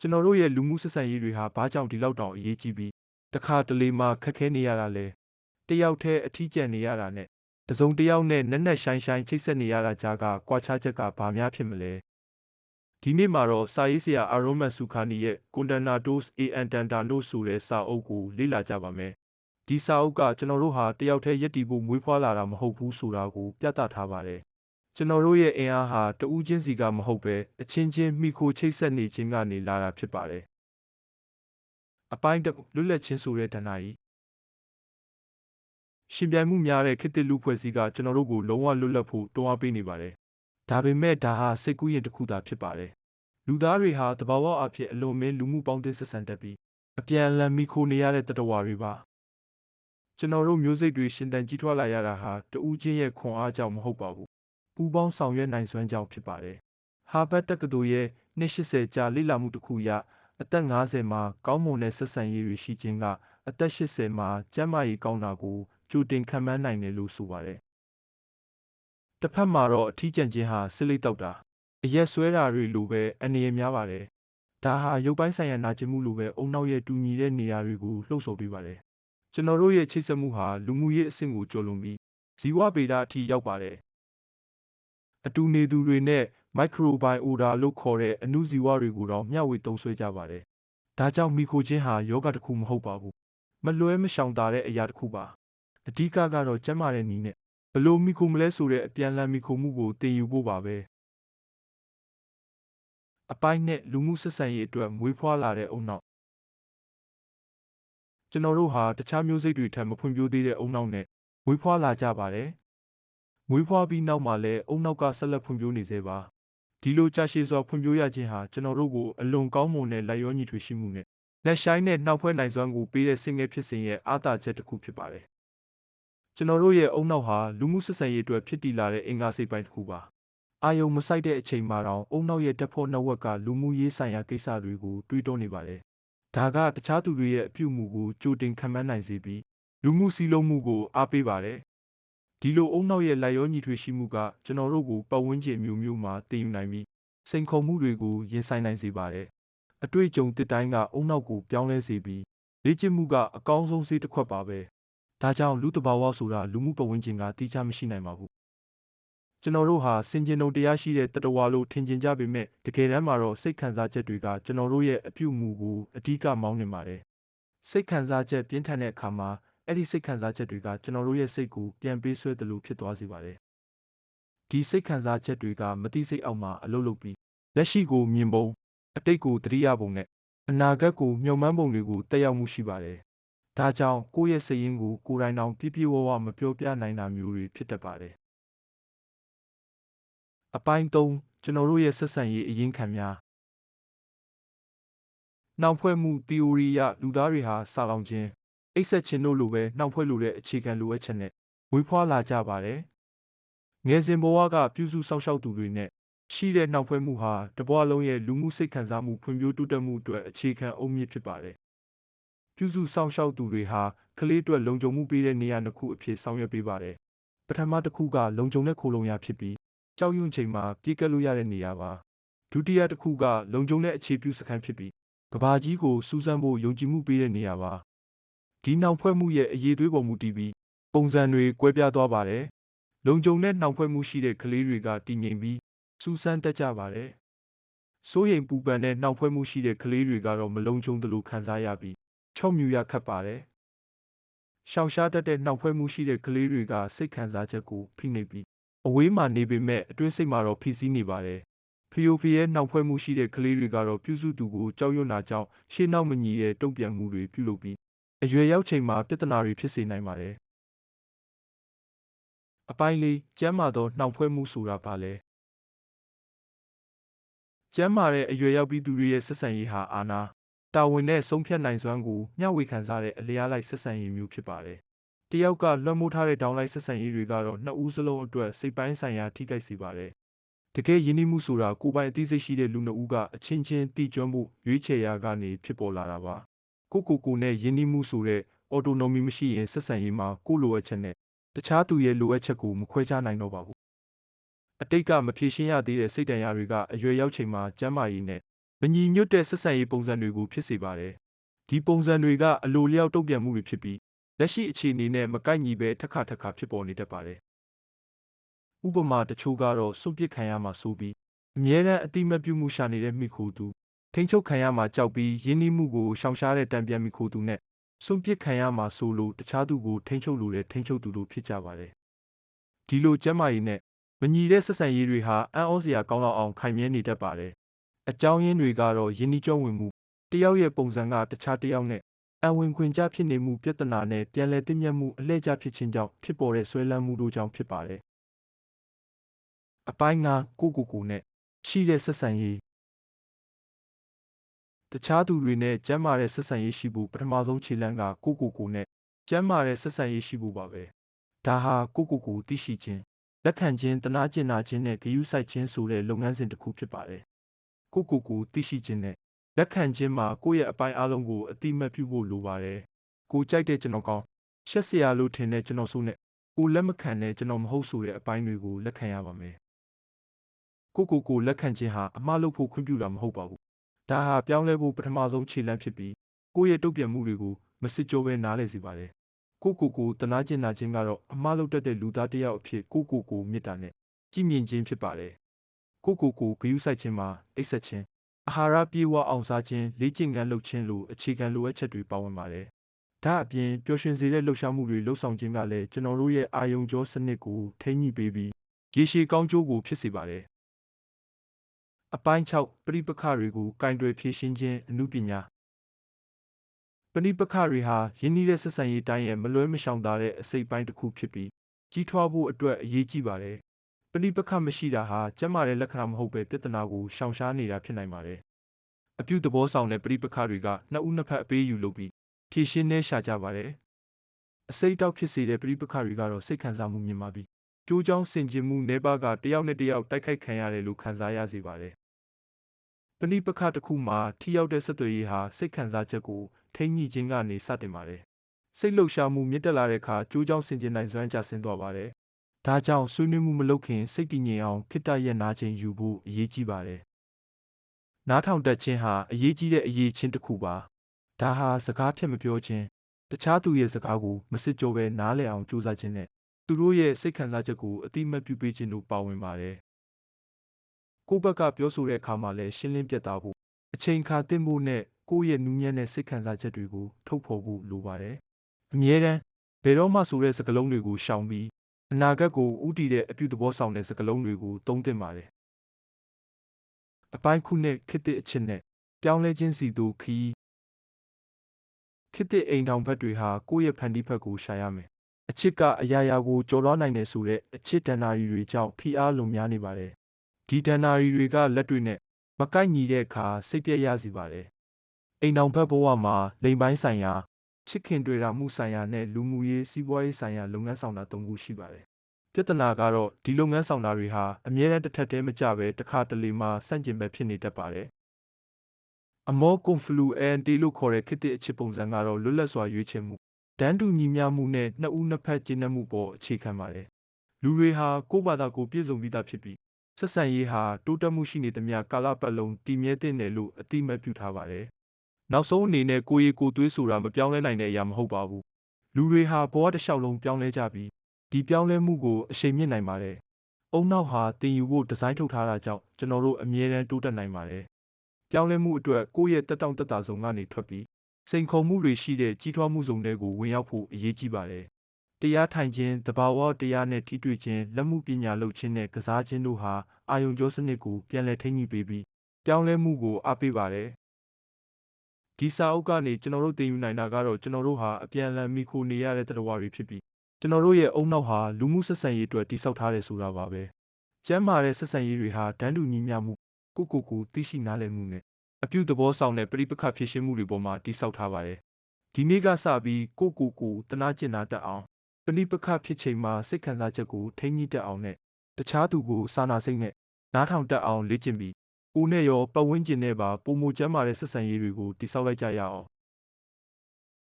ကျွန်တော်တို့ရဲ့လူမှုဆက်ဆံရေးတွေဟာဘာကြောင့်ဒီလောက်တောင်အရေးကြီးပြီးတခါတလေမှခက်ခဲနေရတာလဲတယောက်တည်းအထီးကျန်နေရတာနဲ့တစ်စုံတစ်ယောက်နဲ့နက်နက်ရှိုင်းရှိုင်းချိတ်ဆက်နေရတာကြားကကွာခြားချက်ကဘာများဖြစ်မလဲဒီနေ့မှာတော့စာရေးဆရာအာရိုမတ်ဆူခါနီရဲ့ Condenados a Entendernos ဆိုတဲ့စာအုပ်ကိုလေ့လာကြပါမယ်ဒီစာအုပ်ကကျွန်တော်တို့ဟာတယောက်တည်းယက်တီဖို့မွေးဖွားလာတာမဟုတ်ဘူးဆိုတာကိုပြသထားပါတယ် ကျွန်တော်တို့ရဲ့အင်အားဟာတဦးချင်းစီကမဟုတ်ပဲအချင်းချင်းမိခိုချိတ်ဆက်နေခြင်းကနေလာတာဖြစ်ပါတယ်အပိုင်းတစ်လွတ်လပ်ခြင်းဆိုတဲ့ဒဏ္ဍာရီရှင်ပြိုင်မှုများတဲ့ခေတ်သစ်လူဖွဲ့စည်းကကျွန်တော်တို့ကိုလုံးဝလွတ်လပ်ဖို့တွန်းအားပေးနေပါတယ်ဒါပေမဲ့ဒါဟာစိတ်ကူးရင်တစ်ခုသာဖြစ်ပါတယ်လူသားတွေဟာတဘာဝအဖြစ်အလွန်မင်းလူမှုပေါင်းသင်းဆက်ဆံတတ်ပြီးအပြန်အလှန်မိခိုနေရတဲ့တတဝါတွေပါကျွန်တော်တို့မျိုးစိတ်တွေရှင်သန်ကြီးထွားလာရတာဟာတဦးချင်းရဲ့ခွန်အားကြောင့်မဟုတ်ပါဘူး ပူပေါင်းဆောင်ရွက်နိုင်စွမ်းကြောင့်ဖြစ်ပါတယ်ဟာဘတ်တက္ကသိုလ်ရဲ့နှစ်80ကြာလေ့လာမှုတစ်ခုအရအသက်50မှာကောင်းမွန်တဲ့ဆက်ဆံရေးတွေရှိခြင်းကအသက်80မှာကျန်းမာရေးကောင်းတာကိုကြိုတင်ခံမှန်းနိုင်တယ်လို့ဆိုပါတယ်။တစ်ဖက်မှာတော့အထီးကျန်ခြင်းဟာဆစ်လိတ်တောက်တာအရက်ဆွဲတာတွေလိုပဲအနေရများပါတယ်။ဒါဟာရုပ်ပိုင်းဆိုင်ရာနာကျင်မှုလိုပဲအုံနောက်ရဲ့တူညီတဲ့နေရာတွေကိုလှုပ်ဆော်ပေးပါတယ်။ကျွန်တော်တို့ရဲ့ချိတ်ဆက်မှုဟာလူမှုရေးအဆင့်ကိုကျော်လွန်ပြီးဇီဝဗေဒအထိရောက်ပါတယ်။ အတူနေသူတွေနဲ့ microbiota လို့ခေါ်တဲ့အဏုဇီဝတွေကိုတော့မျှဝေသုံးစွဲကြပါတယ်။ဒါကြောင့်မိခိုခြင်းဟာယောဂတစ်ခုမဟုတ်ပါဘူး။မလွဲမရှောင်သာတဲ့အရာတစ်ခုပါ။အဓိကကတော့ ကျန်းမာတဲ့နည်းနဲ့ဘလို့မိခိုမလဲဆိုတဲ့ အပြန်လန်မိခိုမှုကို သင်ယူဖို့ပါပဲ။အပိုင်းနဲ့လူမှုဆက်ဆံရေးအတွက် မွေးဖွားလာတဲ့အုံနောက်ကျွန်တော်တို့ဟာ တခြားမျိုးစိတ်တွေထက် မဖွံ့ဖြိုးသေးတဲ့အုံနောက်နဲ့ မွေးဖွားလာကြပါတယ်။ မွေးဖွားပြီးနောက်မှာလည်းအုံနောက်ကဆက်လက်ဖွံ့ဖြိုးနေသေးပါ။ဒီလိုကြာရှည်စွာဖွံ့ဖြိုးရခြင်းဟာကျွန်တော်တို့ကိုအလွန်ကောင်းမွန်တဲ့လိုက်ရောညီထွေရှိမှုနဲ့လက်ရှိုင်းတဲ့နှောက်ဖွဲ့နိုင်စွမ်းကိုပေးတဲ့စင်ငယ်ဖြစ်စဉ်ရဲ့အားသာချက်တစ်ခုဖြစ်ပါတယ်။ကျွန်တော်တို့ရဲ့အုံနောက်ဟာလူမှုဆက်ဆံရေးအတွက်ဖြစ်တည်လာတဲ့အင်္ဂါစိတ်ပိုင်းတစ်ခုပါ။အာယုံမဆိုင်တဲ့အချိန်မှာတော့အုံနောက်ရဲ့တက်ဖို့နှဝက်ကလူမှုရေးဆိုင်ရာကိစ္စတွေကိုတွေးတောနေပါတယ်။ဒါကတခြားသူတွေရဲ့အပြုအမူကိုကြိုတင်ခံမှန်းနိုင်စေပြီးလူမှုစည်းလုံးမှုကိုအားပေးပါတယ် ဒီလိုအုံနောက်ရဲ့လိုက်ရောညီထွေရှိမှုကကျွန်တော်တို့ကိုပတ်ဝန်းကျင်မျိုးမျိုးမှာတည်ယူနိုင်ပြီးစိန်ခေါ်မှုတွေကိုရင်ဆိုင်နိုင်စေပါတယ်။အတွေ့အကြုံတစ်တိုင်းကအုံနောက်ကိုပြောင်းလဲစေပြီးလေ့ကျင့်မှုကအကောင်းဆုံးစေးတစ်ခွက်ပါပဲ။ဒါကြောင့်လူတဘာဝဆိုတာလူမှုပတ်ဝန်းကျင်ကတိကျမရှိနိုင်ပါဘူး။ကျွန်တော်တို့ဟာစင်ကြင်တုံတရားရှိတဲ့တတဝါလို့ထင်ကျင်ကြပေမဲ့တကယ်တမ်းမှာတော့စိတ်ခံစားချက်တွေကကျွန်တော်တို့ရဲ့အပြုအမူကိုအဓိကမောင်းနေပါတယ်။စိတ်ခံစားချက်ပြင်းထန်တဲ့အခါမှာ အဲ့ဒီစိတ်ခံစားချက်တွေကကျွန်တော်တို့ရဲ့စိတ်ကိုပြန်ပေးဆွဲတယ်လို့ဖြစ်သွားစေပါတယ်။ဒီစိတ်ခံစားချက်တွေကမတိစိတ်အောက်မှာအလုလုပြီးလက်ရှိကိုမြင်ပုံအတိတ်ကိုသတိရပုံနဲ့အနာဂတ်ကိုမျှော်မှန်းပုံတွေကိုတက်ရောက်မှုရှိပါတယ်။ဒါကြောင့်ကိုယ့်ရဲ့စိတ်ရင်းကိုကိုယ်တိုင်တောင်ပြည့်ပြည့်ဝဝမပြောပြနိုင်တာမျိုးတွေဖြစ်တတ်ပါတယ်။အပိုင်း၃ကျွန်တော်တို့ရဲ့ဆက်ဆံရေးအရင်းခံများနှောင်ဖွဲ့မှု theory အရလူသားတွေဟာစာလောင်ခြင်း အိပ်စက်ခြင်းတို့လိုပဲနှောင်ဖွဲ့လိုတဲ့အခြေခံလိုအပ်ချက်နဲ့မွေးဖွားလာကြပါတယ်။ငယ်စဉ်ဘဝကပြုစုစောင့်ရှောက်သူတွေနဲ့ရှိတဲ့နှောင်ဖွဲ့မှုဟာတဘဝလုံးရဲ့လူမှုစိတ်ခံစားမှုဖွံ့ဖြိုးတိုးတက်မှုအတွက်အခြေခံအုတ်မြစ်ဖြစ်ပါတယ်။ပြုစုစောင့်ရှောက်သူတွေဟာကလေးအတွက်လုံခြုံမှုပေးတဲ့နေရာတစ်ခုအဖြစ်ဆောင်ရွက်ပေးပါတယ်။ပထမတစ်ခုကလုံခြုံတဲ့ခိုလုံရာဖြစ်ပြီးကြောက်ရွံ့ချိန်မှာပြေးကပ်လို့ရတဲ့နေရာပါ။ဒုတိယတစ်ခုကလုံခြုံတဲ့အခြေပြုစခန်းဖြစ်ပြီးကဘာကြီးကိုစူးစမ်းဖို့ယုံကြည်မှုပေးတဲ့နေရာပါ ဒီနှောင်ဖွဲ့မှုရဲ့အရေးသွေးပေါ်မူတည်ပြီးပုံစံတွေကွဲပြားသွားပါတယ်။လုံခြုံတဲ့နှောင်ဖွဲ့မှုရှိတဲ့ကလေးတွေကတည်ငြိမ်ပြီးစူးစမ်းတတ်ကြပါတယ်။စိုးရိမ်ပူပန်တဲ့နှောင်ဖွဲ့မှုရှိတဲ့ကလေးတွေကတော့မလုံခြုံသလိုခံစားရပြီးချော့မြူရခတ်ပါတယ်။ရှောင်ရှားတတ်တဲ့နှောင်ဖွဲ့မှုရှိတဲ့ကလေးတွေကစိတ်ခံစားချက်ကိုဖိနှိပ်ပြီးအဝေးမှာနေပေမဲ့အတွင်းစိတ်မှာတော့ဖိစီးနေပါတယ်။ဖီယိုဖီရဲ့နှောင်ဖွဲ့မှုရှိတဲ့ကလေးတွေကတော့ပြုစုသူကိုကြောက်ရွံ့တာကြောင့်ရှေ့နောက်မညီတဲ့တုံ့ပြန်မှုတွေပြုလုပ်ပြီး အရွယ်ရောက်ချိန်မှာပြဿနာတွေဖြစ်စေနိုင်ပါတယ်။အပိုင်းလေးကျမ်းမာသောနှောင်ဖွဲ့မှုဆိုတာဘာလဲ။ကျမ်းမာတဲ့အရွယ်ရောက်ပြီးသူတွေရဲ့ဆက်ဆံရေးဟာအာနာတာဝန်နဲ့ဆုံးဖြတ်နိုင်စွမ်းကိုမျှဝေခံစားတဲ့အလျားလိုက်ဆက်ဆံရေးမျိုးဖြစ်ပါတယ်။တယောက်ကလွှမ်းမိုးထားတဲ့ဒေါင်းလိုက်ဆက်ဆံရေးတွေကတော့နှစ်ဦးစလုံးအတွက်စိတ်ပိုင်းဆိုင်ရာထိခိုက်စေပါတယ်။တကယ်ယဉ်ကျေးမှုဆိုတာကိုယ်ပိုင်အသိစိတ်ရှိတဲ့လူနှစ်ဦးကအချင်းချင်းတည်ကျွမ်းမှုရွေးချယ်ရာကနေဖြစ်ပေါ်လာတာပါ ကိုကိုကိုနဲ့ယဉ်နီးမှုဆိုတဲ့ autonomy မရှိရင်ဆက်ဆံရေးမှာကိုလိုအပ်ချက်နဲ့တခြားသူရဲ့လိုအပ်ချက်ကိုမခွဲခြားနိုင်တော့ပါဘူးအတိတ်ကမဖြေရှင်းရသေးတဲ့စိတ်တန်ရာတွေကအရွယ်ရောက်ချိန်မှာကျမ်းမာရေးနဲ့မညီညွတ်တဲ့ဆက်ဆံရေးပုံစံတွေကိုဖြစ်စေပါတယ်။ဒီပုံစံတွေကအလိုလျောက်တုံ့ပြန်မှုတွေဖြစ်ပြီးလက်ရှိအခြေအနေနဲ့မကိုက်ညီပဲတစ်ခါတစ်ခါဖြစ်ပေါ်နေတတ်ပါတယ်။ဥပမာတချို့ကတော့စွန့်ပစ်ခံရမှာဆိုပြီးအမြဲတမ်းအတိမတ်ပြုမှုရှာနေတဲ့မိခိုသူ ထိန်းချုပ်ခံရမှာကြောက်ပြီးရင်းနှီးမှုကိုရှောင်ရှားတဲ့တံပြန်မိခိုသူနဲ့စွန့်ပစ်ခံရမှာဆိုလို့တခြားသူကိုထိန်းချုပ်လိုတဲ့ထိန်းချုပ်သူတို့ဖြစ်ကြပါတယ်။ဒီလိုကျမ်းမာရေးနဲ့မညီတဲ့ဆက်ဆံရေးတွေဟာအံ့ဩစရာကောင်းလောက်အောင်ခိုင်မြဲနေတတ်ပါတယ်။အကြောင်းရင်းတွေကတော့ယင်းနှီးကျွမ်းဝင်မှုတယောက်ရဲ့ပုံစံကတခြားတယောက်နဲ့အံဝင်ခွင်ကြဖြစ်နေမှုပြဿနာနဲ့ပြန်လည်တည်မြတ်မှုအလှည့်ကျဖြစ်ခြင်းကြောင့်ဖြစ်ပေါ်တဲ့ဆွဲလန်းမှုတို့ကြောင့်ဖြစ်ပါတယ်။အပိုင်းငါကိုကိုကိုနဲ့ရှိတဲ့ဆက်ဆံရေး တခြားသူတွေနဲ့ကျမ်းမာတဲ့ဆက်ဆံရေးရှိဖို့ပထမဆုံးခြေလှမ်းကကိုကိုကိုနဲ့ကျမ်းမာတဲ့ဆက်ဆံရေးရှိဖို့ပါပဲ။ဒါဟာကိုကိုကိုသိရှိခြင်းလက်ခံခြင်းတနာကျင်နာခြင်းနဲ့ဂရုစိုက်ခြင်းဆိုတဲ့လုပ်ငန်းစဉ်တစ်ခုဖြစ်ပါတယ်။ကိုကိုကိုသိရှိခြင်းနဲ့လက်ခံခြင်းမှာကိုယ့်ရဲ့အပိုင်းအလုံးကိုအတိမတ်ပြုဖို့လိုပါတယ်။ကိုကြိုက်တဲ့ကျွန်တော်ကောင်းရှက်စရာလို့ထင်တဲ့ကျွန်တော်ဆိုနဲ့ကိုလက်မခံတဲ့ကျွန်တော်မဟုတ်ဆိုတဲ့အပိုင်းတွေကိုလက်ခံရပါမယ်။ကိုကိုကိုလက်ခံခြင်းဟာအမှားလုပ်ဖို့ခွင့်ပြုတာမဟုတ်ပါဘူး။ ဒါဟာပြောင်းလဲဖို့ပထမဆုံးခြေလှမ်းဖြစ်ပြီးကိုယ့်ရဲ့တုံ့ပြန်မှုတွေကိုမစစ်ကြောပဲနားလည်စေပါတယ်။ကိုကိုကိုတနာကျင်နာခြင်းကတော့အမှားလုပ်တတ်တဲ့လူသားတစ်ယောက်အဖြစ်ကိုကိုကိုမေတ္တာနဲ့ကြည်မြင်ခြင်းဖြစ်ပါတယ်။ကိုကိုကိုဂရုစိုက်ခြင်းမှာအိပ်ဆက်ခြင်းအာဟာရပြည့်ဝအောင်စားခြင်းလေ့ကျင့်ခန်းလုပ်ခြင်းလိုအခြေခံလိုအပ်ချက်တွေပါဝင်ပါတယ်။ဒါအပြင်ပျော်ရွှင်စေတဲ့လှုပ်ရှားမှုတွေလှုပ်ဆောင်ခြင်းကလည်းကျွန်တော်တို့ရဲ့အာယုံကြောစနစ်ကိုထိန်းညှိပေးပြီးရေရှည်ကောင်းကျိုးကိုဖြစ်စေပါတယ်။ အပိုင်း6ပရိပခတွေကိုကင်တွယ်ဖြေရှင်းခြင်းအမှုပညာပရိပခတွေဟာယင်းနှီးတဲ့ဆက်ဆံရေးတိုင်းရဲ့မလွဲမရှောင်သာတဲ့အစိတ်ပိုင်းတစ်ခုဖြစ်ပြီးကြီးထွားဖို့အတွက်အရေးကြီးပါတယ်ပဋိပက္ခမရှိတာဟာကျန်းမာတဲ့လက္ခဏာမဟုတ်ပဲပြဿနာကိုရှောင်ရှားနေတာဖြစ်နိုင်ပါတယ်။အပြုသဘောဆောင်တဲ့ပဋိပက္ခတွေကနှစ်ဦးနှစ်ဖက်အပေးယူလုပ်ပြီးဖြေရှင်းနေရှာကြပါတယ်။အစိတ်တောက်ဖြစ်စေတဲ့ပဋိပက္ခတွေကတော့စိတ်ခံစားမှုမြင်ပါပြီးကြိုးကြောင်းဆင်ခြင်မှုနှဲပါကတယောက်နဲ့တယောက်တိုက်ခိုက်ခံရတယ်လို့ခံစားရစေပါတယ်။ ပဋိပက္ခတစ်ခုမှာထိရောက်တဲ့ဆက်သွယ်ရေးဟာစိတ်ခံစားချက်ကိုထိန်းညှိခြင်းကနေစတင်ပါတယ်။စိတ်လှုပ်ရှားမှုမြင့်တက်လာတဲ့အခါကြိုးကြောင်းဆင်ခြင်နိုင်စွမ်းကျဆင်းသွားပါတယ်ဒါကြောင့်ဆွေးနွေးမှုမလုပ်ခင်စိတ်တည်ငြိမ်အောင်ခိတ္တရက်နာခြင်းယူဖို့အရေးကြီးပါတယ်။နားထောင်တတ်ခြင်းဟာအရေးကြီးတဲ့အရေးချင်းတစ်ခုပါ။ဒါဟာစကားဖြတ်မပြောခြင်းတခြားသူရဲ့စကားကိုမစစ်ကြောပဲနားလည်အောင်ကြိုးစားခြင်းနဲ့သူတို့ရဲ့စိတ်ခံစားချက်ကိုအတိမတ်ပြုပေးခြင်းတို့ပါဝင်ပါတယ်။ ကိုယ့်ဘက်ကပြောဆိုတဲ့အခါမှာလည်းရှင်းလင်းပြတ်သားဖို့အချိန်ခါသင့်ဖို့နဲ့ကိုယ့်ရဲ့နူးညံ့တဲ့စိတ်ခံစားချက်တွေကိုထုတ်ဖော်ဖို့လိုပါတယ်။အမြဲတမ်းဘယ်တော့မှဆိုတဲ့စကားလုံးတွေကိုရှောင်ပြီးအနာဂတ်ကိုဦးတည်တဲ့အပြုသဘောဆောင်တဲ့စကားလုံးတွေကိုသုံးသင့်ပါတယ်။အပိုင်းခုနှစ်ခေတ်သစ်အချက်နဲ့ပြောင်းလဲခြင်းစီသို့ခီးခေတ်သစ်အိမ်ထောင်ဘက်တွေဟာကိုယ့်ရဲ့ဖန်တီးဘက်ကိုရှာရမယ်။အချစ်ကအရာရာကိုကျော်လွှားနိုင်တယ်ဆိုတဲ့အချစ်ဒဏ္ဍာရီတွေကြောင့်ဖိအားလွန်များနေပါတယ်။ ဒီဒဏ္ဍာရီတွေကလက်တွေနဲ့မကိုက်ညီတဲ့အခါစိတ်ပြည့်ရစေပါတယ်။အိမ်ထောင်ဘက်ဘဝမှာလိမ်ပိုင်းဆိုင်ရာချစ်ခင်တွေ့တာမှုဆိုင်ရာနဲ့လူမှုရေးစီးပွားရေးဆိုင်ရာလုပ်ငန်းဆောင်တာ၃ခုရှိပါတယ်။ပြဿနာကတော့ဒီလုပ်ငန်းဆောင်တာတွေဟာအမြဲတမ်းတစ်ထပ်တည်းမကျပဲတစ်ခါတလေမှဆန့်ကျင်ဘက်ဖြစ်နေတတ်ပါတယ်။အမောကွန်ဖလူအန်တီလို့ခေါ်တဲ့ခေတ်သစ်အချစ်ပုံစံကတော့လွတ်လပ်စွာရွေးချယ်မှုတန်းတူညီမျှမှုနဲ့နှစ်ဦးနှစ်ဖက်ကျင့်တတ်မှုပေါ်အခြေခံပါတယ်။လူတွေဟာကိုယ့်ဘာသာကိုပြည့်စုံပြီးသားဖြစ်ပြီး ဆက်ဆံရေးဟာတိုးတက်မှုရှိနေသမျှကာလပတ်လုံးတည်မြဲတဲ့နယ်လို့အတိအမှတ်ပြုထားပါတယ်။နောက်ဆုံးအနေနဲ့ကိုရီကိုသွေးဆိုတာမပြောင်းလဲနိုင်တဲ့အရာမဟုတ်ပါဘူးလူတွေဟာဘဝတစ်လျှောက်လုံးပြောင်းလဲကြပြီးဒီပြောင်းလဲမှုကိုအရှိန်မြင့်နိုင်ပါတယ်အုံနောက်ဟာတင်ယူဖို့ဒီဇိုင်းထုတ်ထားတာကြောင့်ကျွန်တော်တို့အမြဲတမ်းတိုးတက်နိုင်ပါတယ်ပြောင်းလဲမှုအတွက်ကိုယ့်ရဲ့တက်တောင့်တက်တာဆုံးကနေထွက်ပြီးစိန်ခေါ်မှုတွေရှိတဲ့ကြီးထွားမှုဆုံးတွေကိုဝင်ရောက်ဖို့အရေးကြီးပါတယ် တရားထိုင်ခြင်းတဘာဝတရားနဲ့ ထိတွေ့ခြင်း လက်မှုပညာလုပ်ခြင်းနဲ့ ကစားခြင်းတို့ဟာ အာယုံကြောစနစ်ကို ပြန်လည်ထိန်းညှိပေးပြီး ပြောင်းလဲမှုကို အားပေးပါတယ် ဒီစာအုပ်ကနေ ကျွန်တော်တို့ သင်ယူနိုင်တာကတော့ ကျွန်တော်တို့ဟာ အပြန်အလှန်မိခိုနေရတဲ့တရားတွေဖြစ်ပြီး ကျွန်တော်တို့ရဲ့အုံနောက်ဟာ လူမှုဆက်ဆံရေးအတွက်တိဆောက်ထားတယ်ဆိုတာပါပဲ ကျမ်းမာတဲ့ ဆက်ဆံရေးတွေဟာ တန်းတူညီမျှမှု ကိုကိုကိုသိရှိနားလည်မှုနဲ့ အပြုသဘောဆောင်တဲ့ပြိပခဖြည့်ရှင်းမှုတွေပေါ်မှာတိဆောက်ထားပါတယ် ဒီနေ့ကစပြီး ကိုကိုကိုတနာကျင်နာတတ်အောင် ပြိပခဖြစ်ချိန်မှာစိတ်ခံစားချက်ကိုထိန်းညှိတတ်အောင်နဲ့တခြားသူကိုစာနာစိတ်နဲ့နားထောင်တတ်အောင်လေ့ကျင့်ပြီးကိုနဲ့ရောပတ်ဝန်းကျင်နဲ့ပါပုံမူကျမ်းမာတဲ့ဆက်ဆံရေးတွေကိုတိဆောက်လိုက်ကြရအောင်